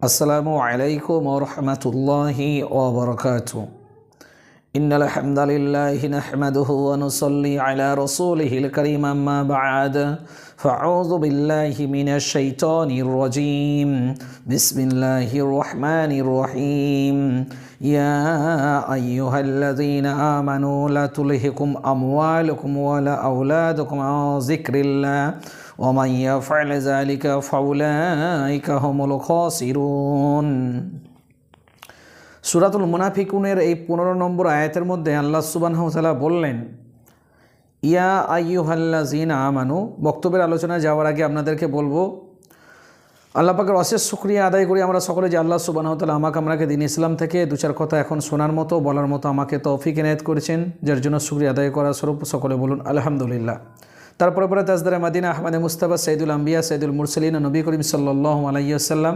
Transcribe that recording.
السلام عليكم ورحمة الله وبركاته. إن الحمد لله نحمده ونصلي على رسوله الكريم أما بعد فأعوذ بالله من الشيطان الرجيم. بسم الله الرحمن الرحيم. يا أيها الذين آمنوا لا تلهكم أموالكم ولا أولادكم عن ذكر الله. ومن يفعل ذلك فأولئك هم الخاسرون সুরাতুল মুনাফিকুনের এই পনেরো নম্বর আয়াতের মধ্যে আল্লাহ সুবানহতালা বললেন ইয়া আইয়ুহাল্লা জিন আমানু বক্তব্যের আলোচনায় যাওয়ার আগে আপনাদেরকে বলবো আল্লাহ পাকের অশেষ শুক্রিয়া আদায় করি আমরা সকলে যে আল্লাহ সুবাহতালা আমাকে আমরাকে দিন ইসলাম থেকে দু চার কথা এখন শোনার মতো বলার মতো আমাকে তৌফিক এনায়ত করেছেন যার জন্য শুক্রিয়া আদায় করার স্বরূপ সকলে বলুন আলহামদুলিল্লাহ তারপরে পরে তাজদারে মাদিনা আহমদে মুস্তাফা সৈদুল আম্বিয়া সৈদুল মুরসলিন নবী করিম সাল্লাহ আলাইসাল্লাম